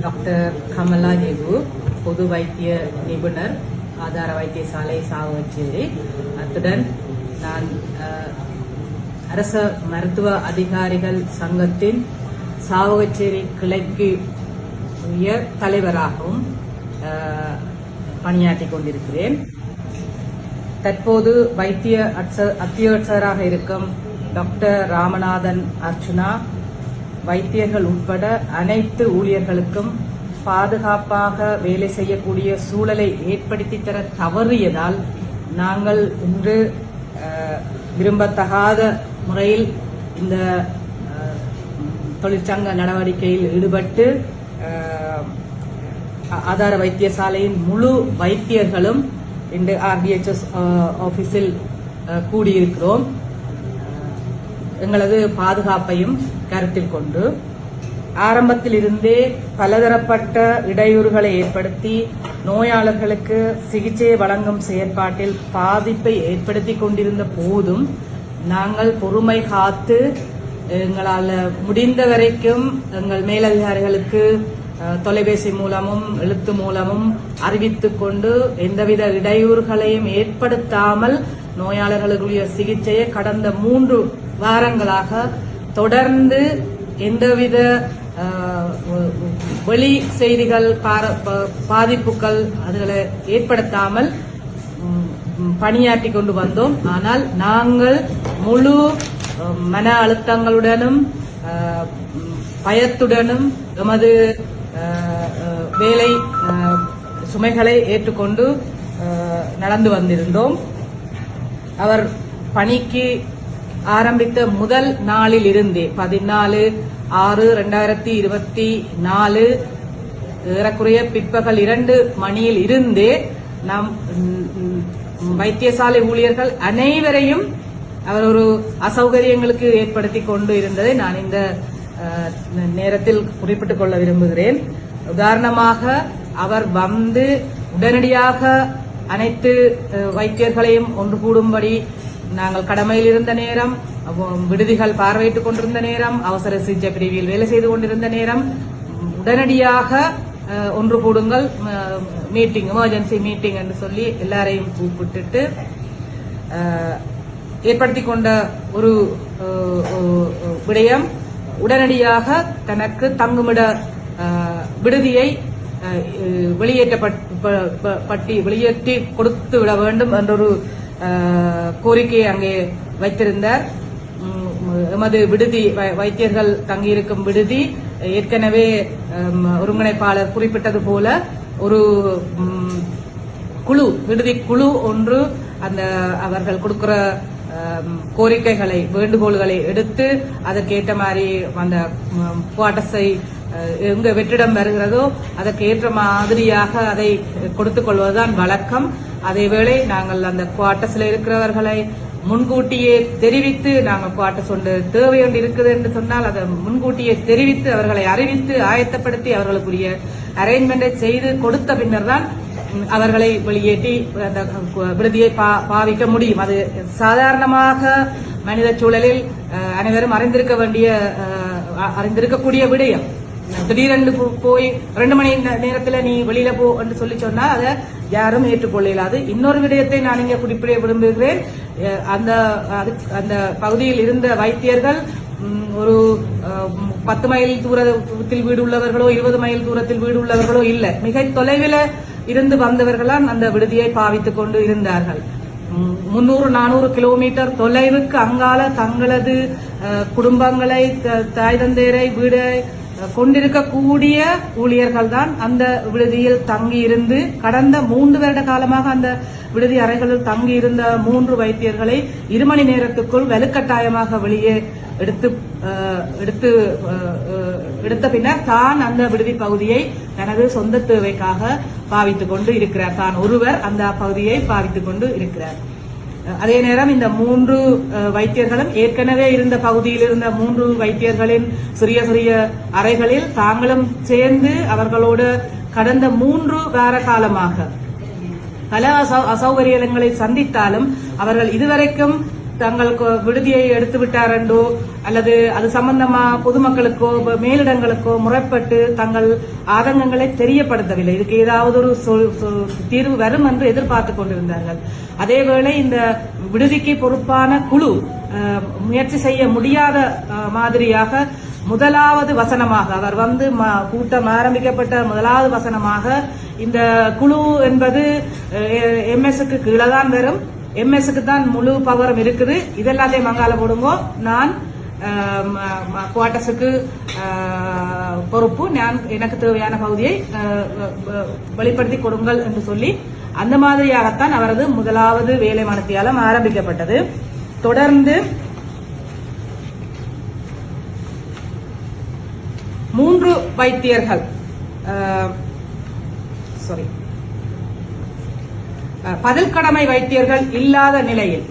Doctor Kamala Nehru பொது வைத்திய நிபுணர் ஆதார வைத்தியசாலை சாவகச்சேரி அத்துடன் நான் அரச மருத்துவ அதிகாரிகள் சங்கத்தின் சாவகச்சேரி கிளைக்கு உரிய தலைவராகவும் பணியாற்றி பணியாற்றிக் கொண்டிருக்கிறேன். தற்போது வைத்திய அட்ச- இருக்கும் டாக்டர் ராமநாதன் அர்ச்சுனா வைத்தியர்கள் உட்பட அனைத்து ஊழியர்களுக்கும் பாதுகாப்பாக வேலை செய்யக்கூடிய சூழலை ஏற்படுத்தி தர தவறியதால் நாங்கள் இன்று விரும்பத்தகாத முறையில் இந்த தொழிற்சங்க நடவடிக்கையில் ஈடுபட்டு ஆதார வைத்தியசாலையின் முழு வைத்தியர்களும் இன்று ஆர்பிஎச்எஸ் ஆபீஸில் கூடியிருக்கிறோம். எங்களது பாதுகாப்பையும் கருத்தில் கொண்டு ஆரம்பத்தில் இருந்தே பலதரப்பட்ட இடையூறுகளை ஏற்படுத்தி நோயாளர்களுக்கு சிகிச்சையை வழங்கும் செயற்பாட்டில் பாதிப்பை ஏற்படுத்தி கொண்டிருந்த போதும் நாங்கள் பொறுமை காத்து எங்களால் முடிந்த வரைக்கும் எங்கள் மேலதிகாரிகளுக்கு தொலைபேசி மூலமும் எழுத்து மூலமும் அறிவித்துக் கொண்டு எந்தவித இடையூறுகளையும் ஏற்படுத்தாமல் நோயாளர்களுக்குரிய சிகிச்சையை கடந்த மூன்று வாரங்களாக தொடர்ந்து எந்தவித வெளி செய்திகள் பார- ப- பாதிப்புகள் அதுகளை ஏற்படுத்தாமல் பணியாற்றி கொண்டு வந்தோம். ஆனால் நாங்கள் முழு மன அழுத்தங்களுடனும் பயத்துடனும் எமது வேலை சுமைகளை ஏற்றுக்கொண்டு நடந்து வந்திருந்தோம். அவர் பணிக்கு ஆரம்பித்த முதல் நாளில் இருந்தே பதினாலு ஆறு ரெண்டாயிரத்தி இருபத்தி நாலு ஏறக்குறைய பிற்பகல் இரண்டு மணியில் இருந்தே நாம் வைத்தியசாலை ஊழியர்கள் அனைவரையும் அவர் ஒரு அசௌகரியங்களுக்கு ஏற்படுத்தி கொண்டு இருந்ததை நான் இந்த நேரத்தில் குறிப்பிட்டுக் கொள்ள விரும்புகிறேன். உதாரணமாக அவர் வந்து உடனடியாக அனைத்து வைத்தியர்களையும் ஒன்று கூடும்படி நாங்கள் கடமையில் இருந்த நேரம் விடுதிகள் பார்வையிட்டுக் கொண்டிருந்த நேரம் அவசர சிகிச்சை பிரிவில் வேலை செய்து கொண்டிருந்த நேரம் உடனடியாக ஒன்று கூடுங்கள் மீட்டிங் எமர்ஜென்சி மீட்டிங் என்று சொல்லி எல்லாரையும் கூப்பிட்டுட்டு ஏற்படுத்தி கொண்ட ஒரு விடயம் உடனடியாக தனக்கு தங்குமிட விடுதியை அஹ், வெளியேற்றப்பட்டி வெளியேற்றி கொடுத்து விட வேண்டும் என்றொரு கோரிக்கையை அங்கே வைத்திருந்தார். எமது விடுதி வை- வைத்தியர்கள் தங்கியிருக்கும் விடுதி. ஏற்கனவே ஒருங்கிணைப்பாளர் குறிப்பிட்டது போல ஒரு குழு விடுதி குழு ஒன்று அந்த அவர்கள் கொடுக்கிற கோரிக்கைகளை வேண்டுகோள்களை எடுத்து அதற்கேற்ற மாதிரி அந்த குவாட்டஸை எங்க வெற்றிடம் வருகிறதோ அதற்கு ஏற்ற மாதிரியாக அதை கொடுத்துக் கொள்வதுதான் வழக்கம். அதேவேளை நாங்கள் அந்த குவார்டர்ஸ்ல இருக்கிறவர்களை முன்கூட்டியே தெரிவித்து நாங்கள் குவார்டர்ஸ் ஒன்று தேவை ஒன்று இருக்குது என்று சொன்னால் அதை முன்கூட்டியே தெரிவித்து அவர்களை அறிவித்து ஆயத்தப்படுத்தி அவர்களுக்குரிய அரேஞ்ச்மெண்டை செய்து கொடுத்த பின்னர் தான் அவர்களை வெளியேற்றி அந்த விடுதியை பா- பாவிக்க முடியும். அது சாதாரணமாக மனித சூழலில் அனைவரும் அறிந்திருக்க வேண்டிய அறிந்திருக்கக்கூடிய விடயம். திடீரென்று போய் ரெண்டு மணி நேரத்தில் நேரத்துல நீ வெளியில போ என்று சொல்லி சொன்னா அதை யாரும் ஏற்றுக்கொள்ள அது இன்னொரு விடயத்தை நான் இங்கே குறிப்பிட விரும்புகிறேன். அந்த அது- அந்த பகுதியில் இருந்த வைத்தியர்கள் ஒரு பத்து மைல் தூரத்தில் வீடு உள்ளவர்களோ இருபது மைல் தூரத்தில் வீடு உள்ளவர்களோ இல்லை. மிக தொலைவில் இருந்து வந்தவர்களால் அந்த விடுதியை பாவித்துக் கொண்டு இருந்தார்கள். முன்னூறு நானூறு கிலோமீட்டர் தொலைவுக்கு அங்கால தங்களது குடும்பங்களை த- தாய் தந்தையரை வீடு கொண்டிருக்கக்கூடிய ஊழியர்கள் தான் அந்த விடுதியில் தங்கியிருந்து கடந்த மூன்று வருட காலமாக அந்த விடுதி அறைகளில் தங்கியிருந்த மூன்று வைத்தியர்களை இரு மணி நேரத்துக்குள் வலுக்கட்டாயமாக வெளியே எடுத்து எடுத்து எடுத்த பின்னர் தான் அந்த விடுதி பகுதியை தனது சொந்த தேவைக்காக பாவித்துக் கொண்டு இருக்கிறார். தான் ஒருவர் அந்த பகுதியை பாவித்துக் கொண்டு இருக்கிறார். அதே நேரம் இந்த மூன்று அஹ், வைத்தியர்களும் ஏற்கனவே இருந்த பகுதியில் இருந்த மூன்று வைத்தியர்களின் சிறிய சிறிய அறைகளில் தாங்களும் சேர்ந்து அவர்களோடு கடந்த மூன்று வார காலமாக பல அசௌ- அசௌகரியங்களை சந்தித்தாலும் அவர்கள் இதுவரைக்கும் தங்களுக்கு விடுதியை எடுத்து விட்டாரண்டோ அல்லது அது சம்பந்தமா பொதுமக்களுக்கோ மேலிடங்களுக்கோ முறைப்பட்டு தங்கள் ஆதங்கங்களை தெரியப்படுத்தவில்லை. இதுக்கு ஏதாவது ஒரு சொல்- தீர்வு வரும் என்று எதிர்பார்த்து கொண்டிருந்தார்கள். அதேவேளை இந்த விடுதிக்கு பொறுப்பான குழு முயற்சி செய்ய முடியாத மாதிரியாக முதலாவது வசனமாக அவர் வந்து கூட்டம் ஆரம்பிக்கப்பட்ட முதலாவது வசனமாக இந்த குழு என்பது எம்எஸ்க்கு கீழே தான் வரும். எம்எஸ்க்கு தான் முழு பவரும் இருக்குது. இதெல்லாத்தையும் மங்கால போடுங்கோ. நான் குவார்டர்ஸுக்கு பொறுப்பு. நான் எனக்கு தேவையான பகுதியை வெளிப்படுத்தி கொடுங்கள் என்று சொல்லி அந்த மாதிரியாகத்தான் அவரது முதலாவது வேலை மனத்தியாலம் ஆரம்பிக்கப்பட்டது. தொடர்ந்து மூன்று வைத்தியர்கள் சாரி பதில் கடமை வைத்தியர்கள் இல்லாத நிலையில்.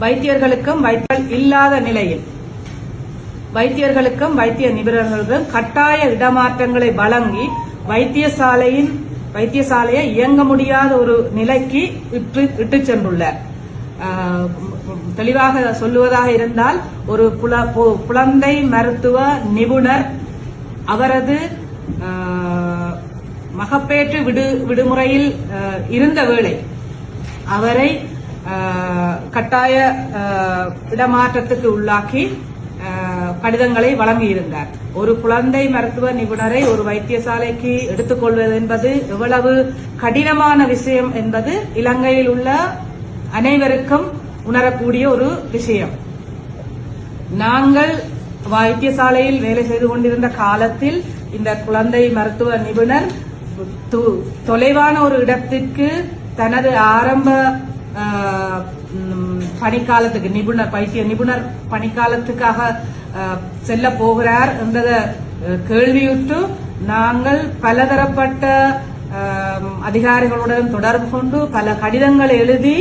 வைத்தியர்களுக்கும் வைத்தியர்கள் இல்லாத நிலையில். வைத்தியர்களுக்கும் வைத்திய நிபுணர்களுக்கும் கட்டாய இடமாற்றங்களை வழங்கி வைத்தியசாலையின் வைத்தியசாலையை இயங்க முடியாத ஒரு நிலைக்கு இட்டு சென்றுள்ளார் தெளிவாக சொல்லுவதாக இருந்தால் ஒரு குழந்தை மருத்துவ நிபுணர் அவரது மகப்பேற்று விடு விடுமுறையில் இருந்த வேளை அவரை கட்டாய இடமாற்றத்துக்கு உள்ளாக்கி கடிதங்களை வழங்கியிருந்தார். ஒரு குழந்தை மருத்துவ நிபுணரை ஒரு வைத்தியசாலைக்கு எடுத்துக்கொள்வது என்பது எவ்வளவு கடினமான விஷயம் என்பது இலங்கையில் உள்ள அனைவருக்கும் உணரக்கூடிய ஒரு விஷயம். நாங்கள் வைத்தியசாலையில் வேலை செய்து கொண்டிருந்த காலத்தில் இந்த குழந்தை மருத்துவ நிபுணர் தொலைவான ஒரு இடத்திற்கு தனது ஆரம்ப பணிக்காலத்துக்கு நிபுணர் வைத்திய நிபுணர் பணிக்காலத்துக்காக செல்ல போகிறார் என்றதை கேள்வியுற்று நாங்கள் பலதரப்பட்ட அதிகாரிகளுடன் தொடர்பு கொண்டு பல கடிதங்களை எழுதி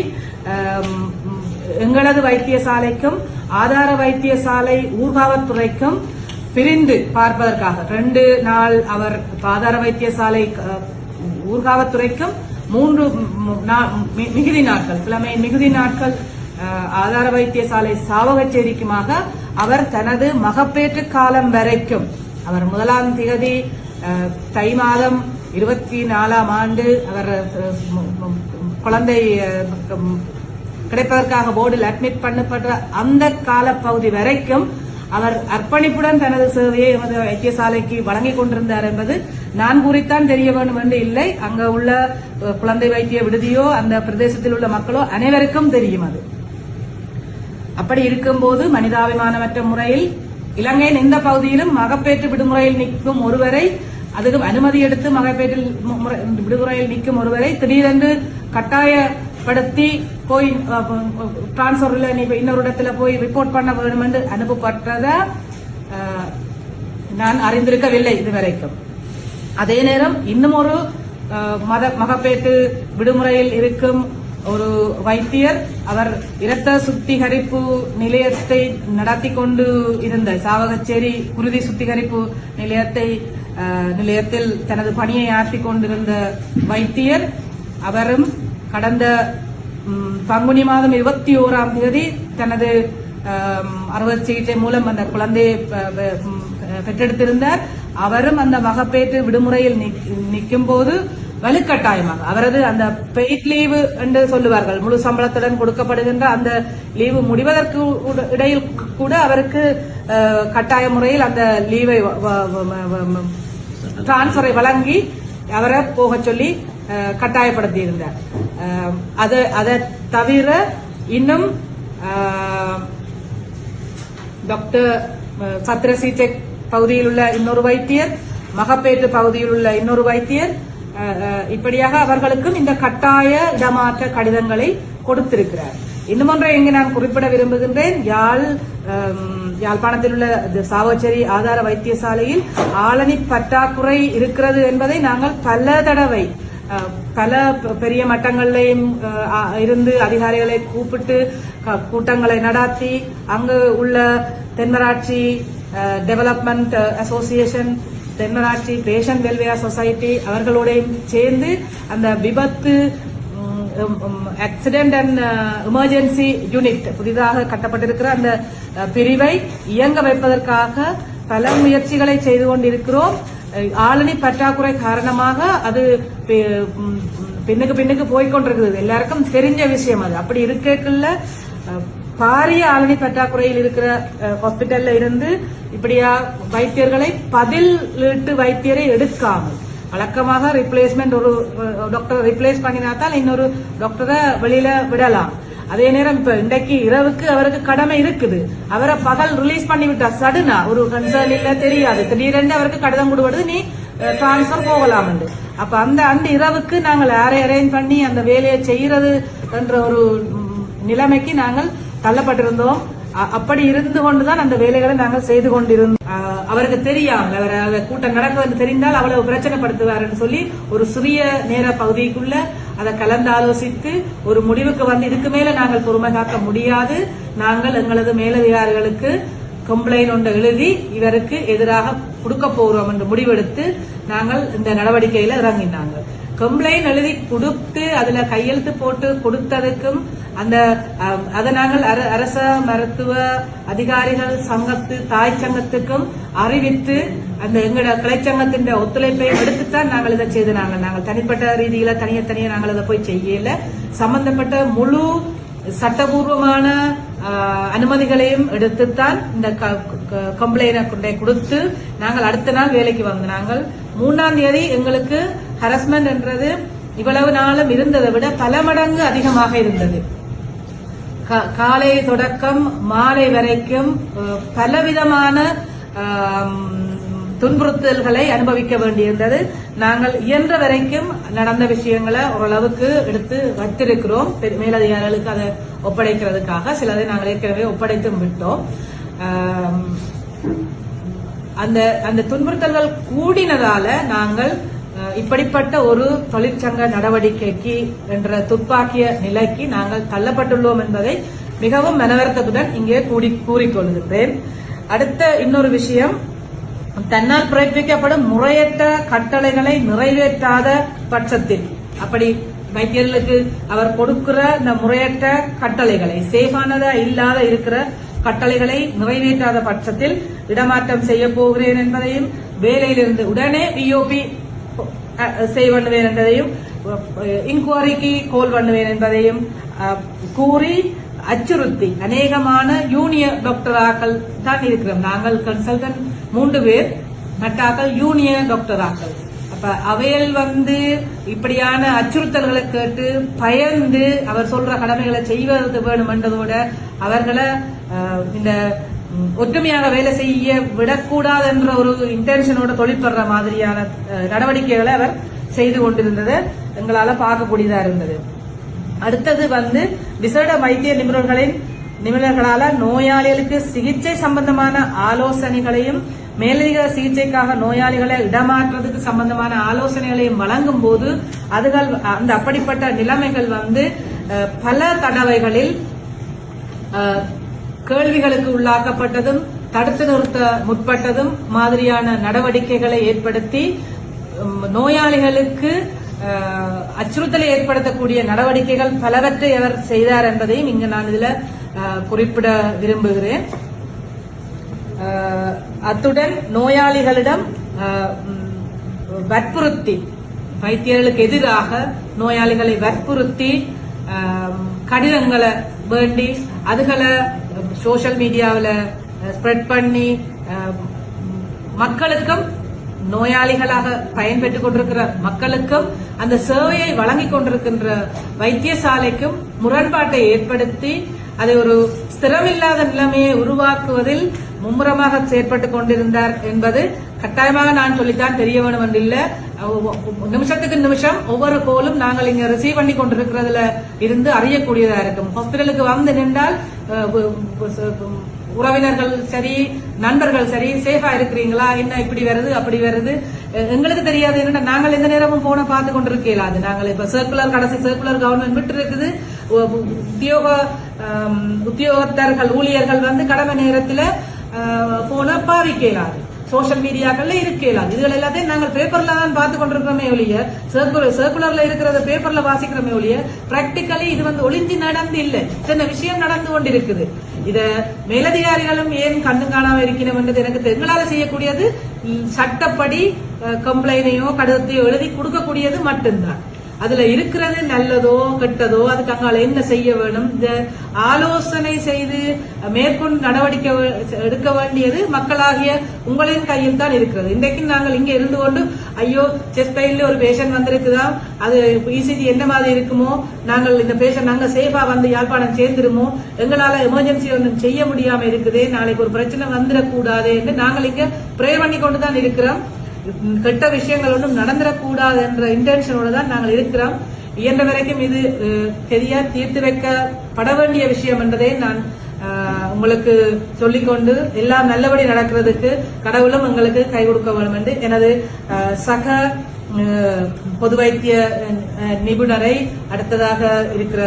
எங்களது வைத்தியசாலைக்கும் ஆதார வைத்தியசாலை ஊர்காவத்துறைக்கும் பிரிந்து பார்ப்பதற்காக. ரெண்டு நாள் அவர் ஆதார வைத்தியசாலை ஊர்காவத்துறைக்கும் மூன்று நா- மிகுதி நாட்கள் கிழமை மிகுதி நாட்கள் ஆதார வைத்தியசாலை சாவகச்சேரிக்குமாக அவர் தனது மகப்பேற்று காலம் வரைக்கும் அவர் முதலாம் திகதி தை மாதம் இருபத்தி நாலாம் ஆண்டு அவர் குழந்தை கிடைப்பதற்காக போர்டில் அட்மிட் பண்ணப்பட்ட அந்த காலப்பகுதி வரைக்கும் அவர் அர்ப்பணிப்புடன் தனது சேவையை எமது வைத்தியசாலைக்கு வழங்கிக் கொண்டிருந்தார் என்பது நான் கூறித்தான் தெரிய வேண்டும் என்று இல்லை. அங்க உள்ள குழந்தை வைத்திய விடுதியோ அந்த பிரதேசத்தில் உள்ள மக்களோ அனைவருக்கும் தெரியும் அது. அப்படி இருக்கும்போது மனிதாபிமானமற்ற முறையில் இலங்கையின் எந்த பகுதியிலும் மகப்பேற்று விடுமுறையில் நிற்கும் ஒருவரை அதுக்கு அனுமதி எடுத்து மகப்பேற்றில் விடுமுறையில் நிற்கும் ஒருவரை திடீரென்று கட்டாய படுத்தி போய் டிரான்ஸ்பர்ல நீ இன்னொரு இடத்துல போய் ரிப்போர்ட் பண்ண வேண்டும் என்று அனுப்பப்பட்டதா நான் அறிந்திருக்கவில்லை இதுவரைக்கும். அதே நேரம் இன்னும் ஒரு மத மகப்பேற்று விடுமுறையில் இருக்கும் ஒரு வைத்தியர் அவர் இரத்த சுத்திகரிப்பு நிலையத்தை நடத்தி கொண்டு இருந்த சாவகச்சேரி குருதி சுத்திகரிப்பு நிலையத்தை நிலையத்தில் தனது பணியை ஆற்றிக் கொண்டிருந்த வைத்தியர் அவரும் கடந்த பங்குனி மாதம் இருபத்தி ஓராம் தேதி தனது அறுவை சிகிச்சை மூலம் அந்த குழந்தையை பெற்றெடுத்திருந்தார். அவரும் அந்த மகப்பேற்று விடுமுறையில் நிற்கும் போது வலுக்கட்டாயமாக அவரது அந்த பெய்ட் லீவு என்று சொல்லுவார்கள் முழு சம்பளத்துடன் கொடுக்கப்படுகின்ற அந்த லீவு முடிவதற்கு இடையில் கூட அவருக்கு கட்டாய முறையில் அந்த லீவை டிரான்ஸ்பரை வழங்கி அவரை போகச் சொல்லி கட்டாயப்படுத்தியிருந்தார். கட்டாயப்படுத்தி இருந்தார் அதை அதை தவிர இன்னும் டாக்டர் அஹ், பகுதியில் உள்ள இன்னொரு வைத்தியர் மகப்பேற்று பகுதியில் உள்ள இன்னொரு வைத்தியர் இப்படியாக அவர்களுக்கும் இந்த கட்டாய இடமாற்ற கடிதங்களை கொடுத்திருக்கிறார். இன்னும் ஒன்றை இங்கு நான் குறிப்பிட விரும்புகின்றேன். யாழ் யாழ்ப்பாணத்தில் உள்ள சாவச்சேரி ஆதார வைத்தியசாலையில் ஆளணி பற்றாக்குறை இருக்கிறது என்பதை நாங்கள் பல தடவை பல பெரிய மட்டங்களிலையும் இருந்து அதிகாரிகளை கூப்பிட்டு கூட்டங்களை நடாத்தி அங்கு உள்ள Thenmarachchi development association Thenmarachchi fashion வெல்வேர் society அவர்களோடையும் சேர்ந்து அந்த விபத்து ம், ஆக்சிடென்ட் அண்ட் எமர்ஜென்சி யூனிட் புதிதாக கட்டப்பட்டிருக்கிற அந்த பிரிவை இயங்க வைப்பதற்காக பல முயற்சிகளை செய்து கொண்டிருக்கிறோம். ஆளணி பற்றாக்குறை காரணமாக அது பி- பின்னுக்கு பின்னுக்கு போய்கொண்டிருக்குது எல்லாருக்கும் தெரிஞ்ச விஷயம் அது. அப்படி இருக்கக்குள்ள பாரிய ஆளணி பற்றாக்குறையில் இருக்கிற ஹாஸ்பிட்டல்ல இருந்து இப்படியா வைத்தியர்களை பதிலீட்டு வைத்தியரை எடுக்காமல் வழக்கமாக ரிப்ளேஸ்மெண்ட் ஒரு டாக்டர் ரிப்ளேஸ் பண்ணினாத்தான் இன்னொரு டாக்டரை வெளியில விடலாம். அதே நேரம் இப்ப இன்றைக்கு இரவுக்கு அவருக்கு கடமை இருக்குது. அவரை பகல் ரிலீஸ் பண்ணி விட்டா சடுனா ஒரு கன்சர்ன் இல்ல தெரியாது. திடீரென்று அவருக்கு கடிதம் கொடுவது நீ டிரான்ஸ்பர் போகலாம் என்று. அப்ப அந்த அந்த இரவுக்கு நாங்கள் யாரை அரேஞ்ச் பண்ணி அந்த வேலையை செய்யறது என்ற ஒரு நிலைமைக்கு நாங்கள் தள்ளப்பட்டிருந்தோம். அ- அப்படி இருந்து கொண்டுதான் அந்த வேலைகளை நாங்கள் செய்து கொண்டிருந்தோம். அவருக்கு தெரியாமல் அவர் கூட்டம் நடக்குதுன்னு தெரிந்தால் அவ்வளவு பிரச்சனைப்படுத்துவாருன்னு சொல்லி ஒரு சிறிய நேர பகுதிக்குள்ள அதை கலந்து ஆலோசித்து ஒரு முடிவுக்கு வந்து இதுக்கு மேல நாங்கள் பொறுமை காக்க முடியாது. நாங்கள் எங்களது மேலதிகாரிகளுக்கு கம்ப்ளைண்ட் ஒன்று எழுதி இவருக்கு எதிராக கொடுக்க போகிறோம் என்று முடிவெடுத்து நாங்கள் இந்த நடவடிக்கையில இறங்கினாங்க. கம்ப்ளைண்ட் எழுதி கொடுத்து அதுல கையெழுத்து போட்டு கொடுத்ததுக்கும் அந்த அதை நாங்கள் அர- அரச மருத்துவ அதிகாரிகள் சங்கத்து தாய் சங்கத்துக்கும் அறிவித்து அந்த எங்களோட கலைச்சங்கத்தின் ஒத்துழைப்பை எடுத்துத்தான் நாங்கள் இதை செய்து நாங்கள் நாங்கள் தனிப்பட்ட ரீதியில தனியாக தனியாக நாங்கள் இதை போய் செய்யல. சம்பந்தப்பட்ட முழு சட்டபூர்வமான அனுமதிகளையும் எடுத்துத்தான் இந்த கம்ப்ளைனை கொண்டே கொடுத்து நாங்கள் அடுத்த நாள் வேலைக்கு வந்து நாங்கள் மூணாம் தேதி எங்களுக்கு ஹரஸ்மெண்ட் என்றது இவ்வளவு நாளும் இருந்ததை விட பல மடங்கு அதிகமாக இருந்தது. காலை தொடக்கம் மாலை வரைக்கும் பலவிதமான துன்புறுத்தல்களை அனுபவிக்க வேண்டியிருந்தது. நாங்கள் இயன்ற வரைக்கும் நடந்த விஷயங்களை ஓரளவுக்கு எடுத்து வைத்திருக்கிறோம். மேலதிகாரிகளுக்கு அதை ஒப்படைக்கிறதுக்காக. சிலதை நாங்கள் ஏற்கனவே ஒப்படைத்தும் விட்டோம். அந்த அந்த துன்புறுத்தல்கள் கூடினதால நாங்கள் இப்படிப்பட்ட ஒரு தொழிற்சங்க நடவடிக்கைக்கு என்ற துப்பாக்கிய நிலைக்கு நாங்கள் தள்ளப்பட்டுள்ளோம் என்பதை மிகவும் மனவருத்தத்துடன் இங்கே கூடி கூறிக்கொள்கின்றேன். அடுத்த இன்னொரு விஷயம் தன்னால் பிறப்பிக்கப்படும் முறையற்ற கட்டளைகளை நிறைவேற்றாத பட்சத்தில் அப்படி வைத்தியர்களுக்கு அவர் கொடுக்கிற இந்த முறையற்ற கட்டளைகளை சேஃபானதா இல்லாத இருக்கிற கட்டளைகளை நிறைவேற்றாத பட்சத்தில் இடமாற்றம் செய்ய போகிறேன் என்பதையும் வேலையிலிருந்து உடனே விஓபி செய் பண்ணுவேன் என்பதையும் இன்குவரிக்கு கோல் பண்ணுவேன் என்பதையும் கூறி அச்சுறுத்தி அநேகமான யூனியன் டாக்டராக்கள் தான் இருக்கிறோம். நாங்கள் கன்சல்டன் மூன்று பேர் மற்றாக்கள் யூனியன் டாக்டராக்கள் அப்ப அவையல் வந்து இப்படியான அச்சுறுத்தல்களை கேட்டு பயந்து அவர் சொல்ற கடமைகளை செய்வது வேணும் என்றதோட அவர்களை இந்த ஒற்றுமையாக வேலை செய்ய விடக்கூடாது என்ற ஒரு இன்டென்ஷனோட தொழிற்படுற மாதிரியான நடவடிக்கைகளை அவர் செய்து கொண்டிருந்ததை. எங்களால பார்க்கக்கூடியதா இருந்தது. அடுத்தது வந்து விசேட வைத்திய நிபுணர்களின் நிபுணர்களால நோயாளிகளுக்கு சிகிச்சை சம்பந்தமான ஆலோசனைகளையும் மேலதிக சிகிச்சைக்காக நோயாளிகளை இடமாற்றுறதுக்கு சம்பந்தமான ஆலோசனைகளையும் வழங்கும் போது அதுகள் அந்த அப்படிப்பட்ட நிலைமைகள் வந்து பல தடவைகளில் கேள்விகளுக்கு உள்ளாக்கப்பட்டதும் தடுத்து நிறுத்த முற்பட்டதும் மாதிரியான நடவடிக்கைகளை ஏற்படுத்தி நோயாளிகளுக்கு அச்சுறுத்தலை ஏற்படுத்தக்கூடிய நடவடிக்கைகள் பலவற்றை அவர் செய்தார் என்பதையும் இங்கு நான் இதுல குறிப்பிட விரும்புகிறேன். அத்துடன் நோயாளிகளிடம் வற்புறுத்தி வைத்தியர்களுக்கு எதிராக நோயாளிகளை வற்புறுத்தி கடிதங்களை வேண்டி அதுகளை சோஷியல் மீடியாவில் ஸ்ப்ரெட் பண்ணி மக்களுக்கும் நோயாளிகளாக பயன்பெற்றுக் கொண்டிருக்கிற மக்களுக்கும் அந்த சேவையை வழங்கிக் கொண்டிருக்கின்ற வைத்தியசாலைக்கும் முரண்பாட்டை ஏற்படுத்தி அதை ஒரு ஸ்திரமில்லாத நிலைமையை உருவாக்குவதில் மும்முரமாக செயற்பட்டுக் கொண்டிருந்தார் என்பது கட்டாயமாக நான் சொல்லித்தான் தெரிய வேணும் என்றில்ல. நிமிஷத்துக்கு நிமிஷம் ஒவ்வொரு கோலும் நாங்கள் இங்க ரிசீவ் பண்ணி கொண்டிருக்கிறதுல இருந்து அறியக்கூடியதா இருக்கும். ஹாஸ்பிட்டலுக்கு வந்து நின்றால் உறவினர்கள் சரி நண்பர்கள் சரி சேஃபா இருக்கிறீங்களா? என்ன இப்படி வருது அப்படி வருது? எங்களுக்கு தெரியாது. என்னன்னா நாங்கள் எந்த நேரமும் போனை பார்த்து கொண்டிருக்கல? அது நாங்கள் இப்ப சர்க்குலர் கடைசி சர்க்குலர் கவர்மெண்ட் விட்டு இருக்குது. உத்தியோக உத்தியோகத்தர்கள் ஊழியர்கள் வந்து கடமை நேரத்துல போன பாவிக்கலாது சோஷியல் மீடியாக்கள்ல இருக்கலாம் இதுகள் எல்லாத்தையும் நாங்கள் பேப்பர்ல தான் பார்த்து கொண்டிருக்கிறோமே ஒழிய சர்க்குலர் சர்க்குலர்ல இருக்கிறத பேப்பர்ல வாசிக்கிறோமே ஒழிய பிராக்டிக்கலி இது வந்து ஒளிஞ்சு நடந்து இல்லை. சின்ன விஷயம் நடந்து கொண்டிருக்குது. இத மேலதிகாரிகளும் ஏன் கண்ணு காணாம இருக்கணும் என்றது எனக்கு எங்களால செய்யக்கூடியது சட்டப்படி கம்ப்ளைனையோ கடிதத்தையோ எழுதி கொடுக்கக்கூடியது மட்டும்தான். அதுல இருக்கிறது நல்லதோ கெட்டதோ அதுக்கு அங்கால என்ன செய்ய வேணும்? இந்த ஆலோசனை செய்து மேற்கொண்டு நடவடிக்கை எடுக்க வேண்டியது மக்களாகிய உங்களின் கையில் தான் இருக்கிறது. இன்றைக்கு நாங்கள் இங்க இருந்து கொண்டு ஐயோ செஸ்ட் பெயின்ல ஒரு பேஷண்ட் வந்திருக்குதா அது இசிஜி என்ன மாதிரி இருக்குமோ நாங்கள் இந்த பேஷண்ட் நாங்க சேஃபா வந்து யாழ்ப்பாணம் சேர்ந்துருமோ எங்களால எமர்ஜென்சி ஒன்றும் செய்ய முடியாம இருக்குதே நாளைக்கு ஒரு பிரச்சனை வந்துடக்கூடாது என்று நாங்கள் இங்க ப்ரே பண்ணி கொண்டு தான் இருக்கிறோம். கெட்ட விஷயங்கள் ஒன்றும் நடந்துடக்கூடாது என்ற இன்டென்ஷனோட தான் நாங்கள் இருக்கிறோம். இயன்ற வரைக்கும் இது அஹ், சரியா தீர்த்து வைக்கப்பட வேண்டிய விஷயம் என்றதை நான் உங்களுக்கு சொல்லிக்கொண்டு எல்லாம் நல்லபடி நடக்கிறதுக்கு கடவுளும் எங்களுக்கு கை கொடுக்க வேண்டும் என்று எனது சக பொது வைத்திய நிபுணரை அடுத்ததாக இருக்கிற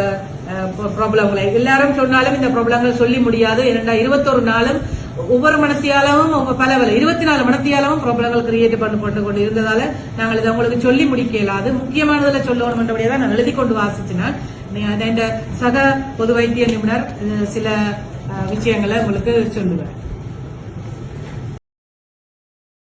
ப்ராப்ளங்களை எல்லாரும் சொன்னாலும் இந்த ப்ராப்ளங்கள் சொல்லி முடியாது. ஏனென்றால் இருபத்தொரு நாளும் ஒவ்வொரு மனத்தியாலவும் பல பல இருபத்தி நாலு மனத்தியாலவும் ப்ராப்ளங்கள் கிரியேட் பண்ணி போட்டு கொண்டு இருந்ததால நாங்கள் இதை உங்களுக்கு சொல்லி முடிக்க இயலாது முக்கியமானதுல சொல்லணும் தான் நான் எழுதி கொண்டு வாசிச்சினேன். சக பொது வைத்திய நிபுணர் சில விஷயங்களை உங்களுக்கு சொல்லுவேன்.